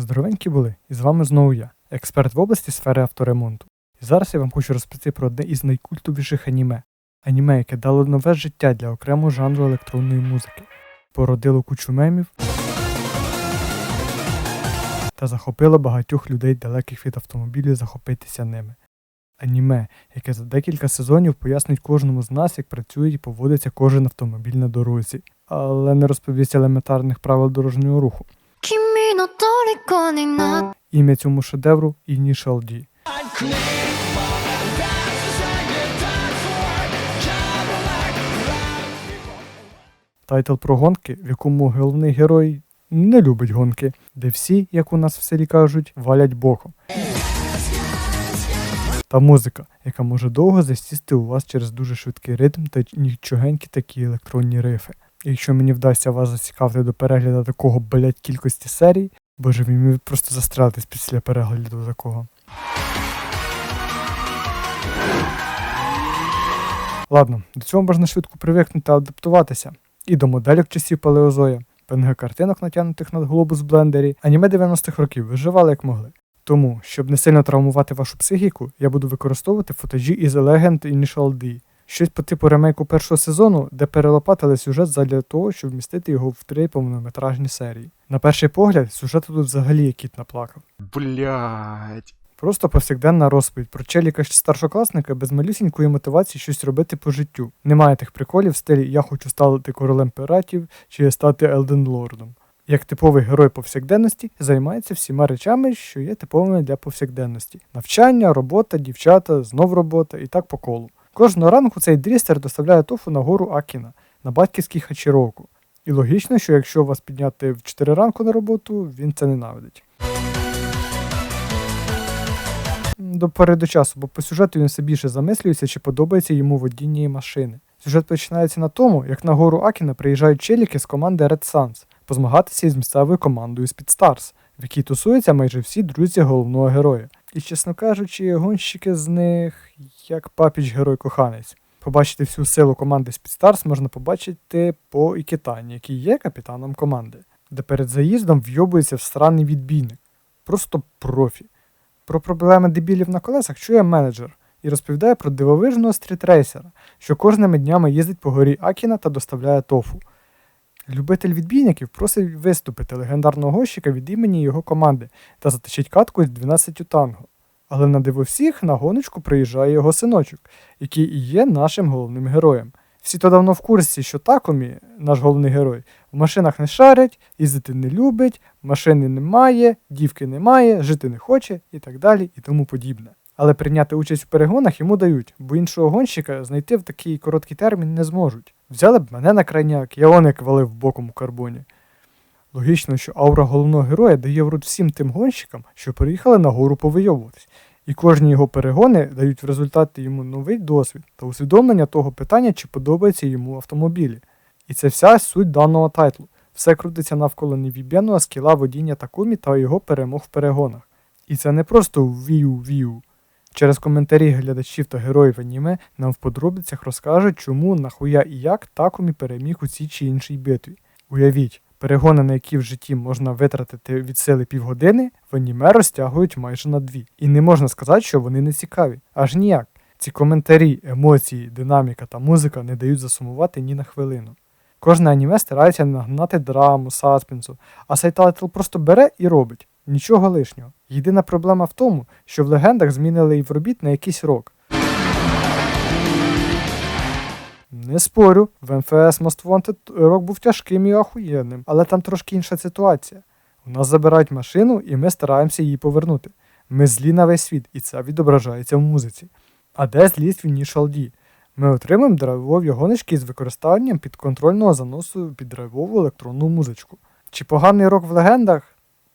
Здоровенькі були, і з вами знову я, експерт в області сфери авторемонту. І зараз я вам хочу розповісти про одне із найкультовіших аніме. Аніме, яке дало нове життя для окремого жанру електронної музики, породило кучу мемів та захопило багатьох людей далеких від автомобілів захопитися ними. Аніме, яке за декілька сезонів пояснить кожному з нас, як працює і поводиться кожен автомобіль на дорозі, але не розповість елементарних правил дорожнього руху. Ім'я цьому шедевру Initial D. Тайтл про гонки, в якому головний герой не любить гонки, де всі, як у нас в селі кажуть, валять боком. Та музика, яка може довго засісти у вас через дуже швидкий ритм та нічогенькі такі електронні рифи. Якщо мені вдасться вас зацікавити до перегляду такого блять кількості серій, боже ви мені просто застрелитись після перегляду такого. Ладно, до цього можна швидко привикнути та адаптуватися. І до моделек часів палеозоя, ПНГ картинок, натягнутих на глобус блендері, аніме 90-х років виживали як могли. Тому, щоб не сильно травмувати вашу психіку, я буду використовувати футажі із Legend Initial D. Щось по типу ремейку першого сезону, де перелопатили сюжет задля того, щоб вмістити його в три повнометражні серії. На перший погляд, сюжет тут взагалі кіт наплакав. Блять. Просто повсякденна розповідь про челіка старшокласника без малюсінької мотивації щось робити по життю. Немає тих приколів в стилі Я хочу стати королем піратів чи стати Елден Лордом. Як типовий герой повсякденності займається всіма речами, що є типовими для повсякденності: навчання, робота, дівчата, знов робота і так по колу. Кожного ранку цей дрістер доставляє тофу на гору Акіна на батьківський хачіроку. І логічно, що якщо вас підняти в 4 ранку на роботу, він це ненавидить. До пори часу, бо по сюжету він все більше замислюється, чи подобається йому водіння і машини. Сюжет починається на тому, як на гору Акіна приїжджають челіки з команди Red Suns позмагатися із місцевою командою Speedstars, в якій тусуються майже всі друзі головного героя. І, чесно кажучи, гонщики з них як папіч герой-коханець. Побачити всю силу команди Speedstars можна побачити по Ікітані, який є капітаном команди, де перед заїздом вйобується в странний відбійник. Просто профі. Про проблеми дебілів на колесах чує менеджер і розповідає про дивовижного стрітрейсера, що кожними днями їздить по горі Акіна та доставляє тофу. Любитель відбійників просить виступити легендарного гонщика від імені його команди та заточить катку з 12 танго. Але на диво всіх на гоночку приїжджає його синочок, який і є нашим головним героєм. Всі то давно в курсі, що Такомі, наш головний герой, в машинах не шарять, їздити не любить, машини немає, дівки немає, жити не хоче і так далі і тому подібне. Але прийняти участь у перегонах йому дають, бо іншого гонщика знайти в такий короткий термін не зможуть. Взяли б мене на крайняк, я он як валив боком у карбоні. Логічно, що аура головного героя дає в рот всім тим гонщикам, що приїхали на гору повийовуватись, і кожні його перегони дають в результаті йому новий досвід та усвідомлення того питання, чи подобається йому автомобілі. І це вся суть даного тайтлу. Все крутиться навколо невіб'яного скіла водіння Такумі та його перемог в перегонах. І це не просто вію-вію. Через коментарі глядачів та героїв аніме нам в подробицях розкажуть, чому, нахуя і як Такумі переміг у цій чи іншій битві. Уявіть, перегони, на які в житті можна витратити від сили півгодини, в аніме розтягують майже на дві. І не можна сказати, що вони не цікаві. Аж ніяк. Ці коментарі, емоції, динаміка та музика не дають засумувати ні на хвилину. Кожне аніме старається нагнати драму, саспенсу, а сайтайтл просто бере і робить. Нічого лишнього. Єдина проблема в тому, що в легендах змінили і робіт на якийсь рок. Не спорю, в МФС Most Wanted рок був тяжким і ахуєнним, але там трошки інша ситуація. У нас забирають машину, і ми стараємося її повернути. Ми злі на весь світ, і це відображається в музиці. А де злість в Initial D? Ми отримуємо драйвові гоночки з використанням підконтрольного заносу під драйвову електронну музичку. Чи поганий рок в легендах?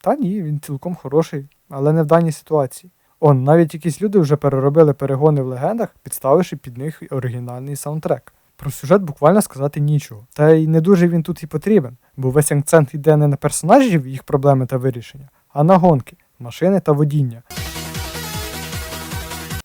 Та ні, він цілком хороший, але не в даній ситуації. Он, навіть якісь люди вже переробили перегони в легендах, підставивши під них оригінальний саундтрек. Про сюжет буквально сказати нічого. Та й не дуже він тут і потрібен, бо весь акцент йде не на персонажів, їх проблеми та вирішення, а на гонки, машини та водіння.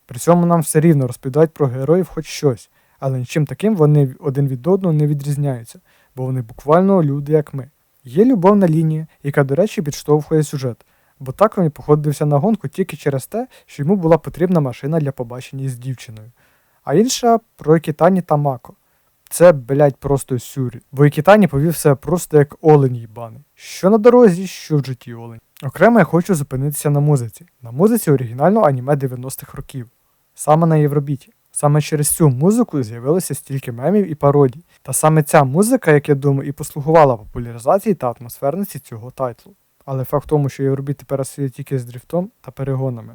При цьому нам все рівно розповідають про героїв хоч щось, але нічим таким вони один від одного не відрізняються, бо вони буквально люди, як ми. Є любовна лінія, яка, до речі, підштовхує сюжет. бо так він походився на гонку тільки через те, що йому була потрібна машина для побачення з дівчиною. А інша про Кітані та Мако. Це, блядь, просто сюрі. Бо Ікітані повів себе просто як олень їбаний. Що на дорозі, що в житті олень. Окремо я хочу зупинитися на музиці. На музиці оригінального аніме 90-х років. Саме на Євробіті. Саме через цю музику з'явилося стільки мемів і пародій. Та саме ця музика, як я думаю, і послугувала популяризації та атмосферності цього тайтлу. Але факт в тому, що Євробіт тепер асоціює тільки з дріфтом та перегонами.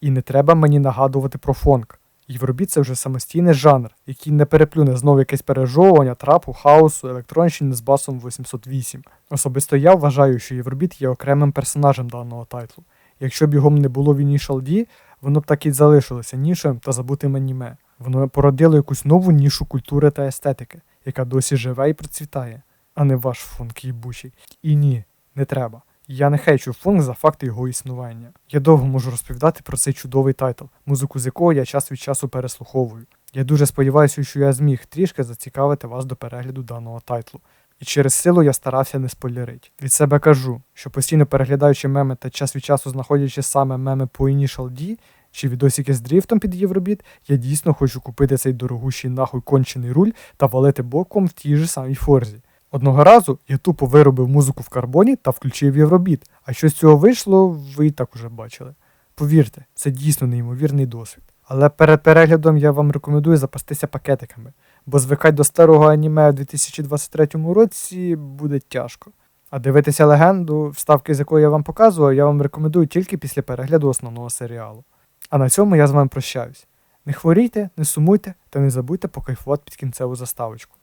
І не треба мені нагадувати про фонк. Євробіт це вже самостійний жанр, який не переплюне знову якесь пережовування, трапу, хаосу, електронщини з басом 808. Особисто я вважаю, що Євробіт є окремим персонажем даного тайтлу. Якщо б його не було в Initial D, воно б так і залишилося нішем та забутим аніме. Воно породило якусь нову нішу культури та естетики, яка досі живе і процвітає, а не ваш функ їбучий. І ні, не треба. Я не хейчу функ за факти його існування. Я довго можу розповідати про цей чудовий тайтл, музику з якого я час від часу переслуховую. Я дуже сподіваюся, що я зміг трішки зацікавити вас до перегляду даного тайтлу. І через силу я старався не спойлерити. Від себе кажу, що постійно переглядаючи меми та час від часу знаходячи саме меми по Initial D чи відосики з дрифтом під Євробіт, я дійсно хочу купити цей дорогущий нахуй кончений руль та валити боком в тій же самій форзі. Одного разу я тупо виробив музику в карбоні та включив Євробіт, а що з цього вийшло, ви і так уже бачили. Повірте, це дійсно неймовірний досвід. Але перед переглядом я вам рекомендую запастися пакетиками, бо звикати до старого аніме у 2023 році буде тяжко. А дивитися легенду, вставки з якої я вам показував, я вам рекомендую тільки після перегляду основного серіалу. А на цьому я з вами прощаюсь. Не хворійте, не сумуйте та не забудьте покайфувати під кінцеву заставочку.